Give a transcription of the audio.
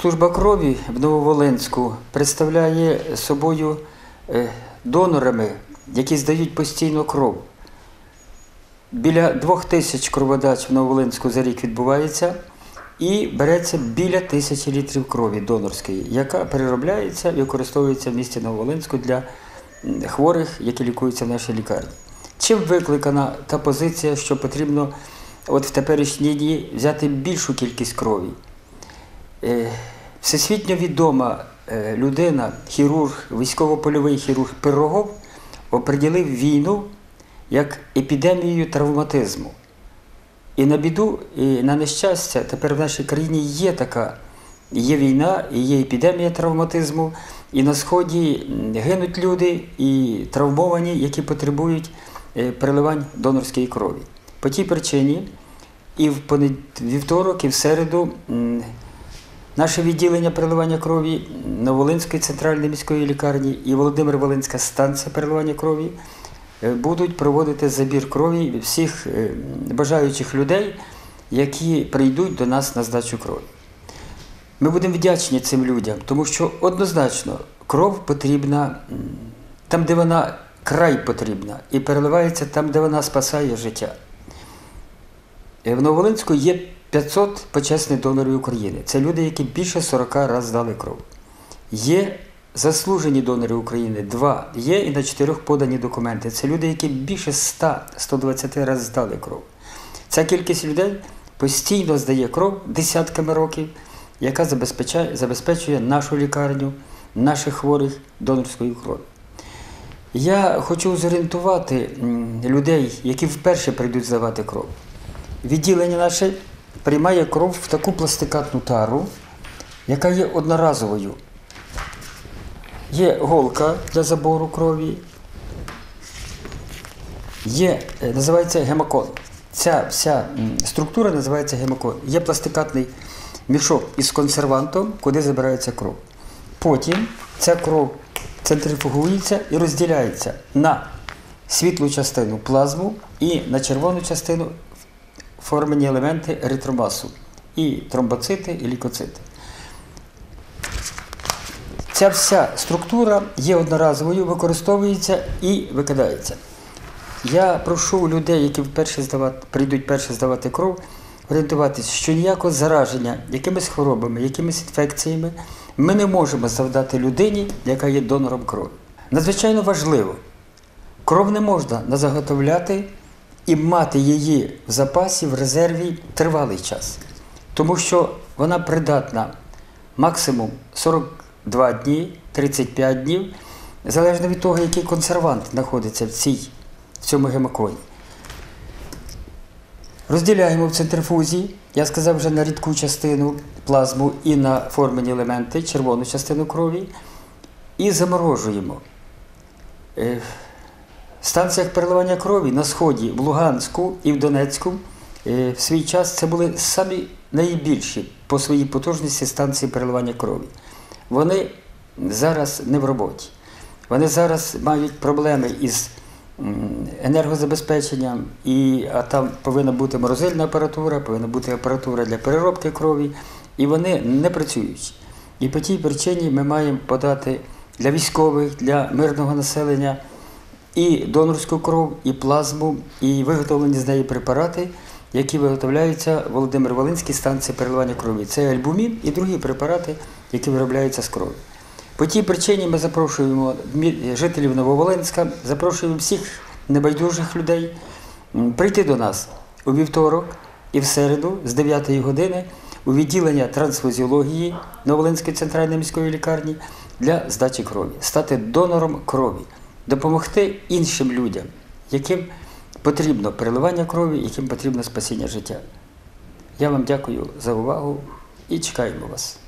Служба крові в Нововолинську представляє собою е, донорами, які здають постійно кров. Біля двох тисяч кроводач в Нововолинську за рік відбувається і береться біля тисячі літрів крові донорської, яка переробляється і використовується в місті Нововолинську для хворих, які лікуються в нашій лікарні. Чим викликана та позиція, що потрібно от в теперішні дні взяти більшу кількість крові? Е, Всесвітньо відома е, людина, хірург, військово-польовий хірург Пирогов оприділив війну як епідемію травматизму. І на біду, і на нещастя, тепер в нашій країні є така, є війна, і є епідемія травматизму, і на сході гинуть люди і травмовані, які потребують е, переливань донорської крові. По тій причині і в вівторок, і в середу Наше відділення переливання крові Новолинської центральної міської лікарні і Володимир Волинська станція переливання крові е, будуть проводити забір крові всіх е, бажаючих людей, які прийдуть до нас на здачу крові. Ми будемо вдячні цим людям, тому що однозначно кров потрібна там, де вона край потрібна, і переливається там, де вона спасає життя. Е, В Нововолинську є 500 почесних донорів України. Це люди, які більше 40 разів здали кров. Є заслужені донори України, два. Є і на чотирьох подані документи. Це люди, які більше 100-120 разів здали кров. Ця кількість людей постійно здає кров десятками років, яка забезпечує, забезпечує нашу лікарню, наших хворих донорською кров'ю. Я хочу зорієнтувати людей, які вперше прийдуть здавати кров. Відділення наше приймає кров в таку пластикатну тару, яка є одноразовою. Є голка для забору крові, є, е, називається гемокон. Ця вся структура називається гемокон. Є пластикатний мішок із консервантом, куди забирається кров. Потім ця кров центрифугується і розділяється на світлу частину плазму і на червону частину формені елементи еритромасу. І тромбоцити, і лікоцити. Ця вся структура є одноразовою, використовується і викидається. Я прошу людей, які вперше здавати, прийдуть перше здавати кров, орієнтуватися, що ніякого зараження якимись хворобами, якимись інфекціями ми не можемо завдати людині, яка є донором крові. Надзвичайно важливо, кров не можна заготовляти і мати її в запасі, в резерві тривалий час. Тому що вона придатна максимум 42 дні, 35 днів, залежно від того, який консервант знаходиться в, цій, в цьому гемоконі. Розділяємо в центрифузі, я сказав вже на рідку частину плазму і на формені елементи, червону частину крові, і заморожуємо. Станціях переливання крові на Сході, в Луганську і в Донецьку е, в свій час це були самі найбільші по своїй потужності станції переливання крові. Вони зараз не в роботі. Вони зараз мають проблеми із енергозабезпеченням, і, а там повинна бути морозильна апаратура, повинна бути апаратура для переробки крові, і вони не працюють. І по тій причині ми маємо подати для військових, для мирного населення і донорську кров, і плазму, і виготовлені з неї препарати, які виготовляються Володимир Волинській станції переливання крові. Це альбумін і другі препарати, які виробляються з крові. По тій причині ми запрошуємо жителів Нововолинська, запрошуємо всіх небайдужих людей прийти до нас у вівторок і в середу з 9 години у відділення трансфузіології Новолинської центральної міської лікарні для здачі крові, стати донором крові, допомогти іншим людям, яким потрібно переливання крові, яким потрібно спасіння життя. Я вам дякую за увагу і чекаємо вас.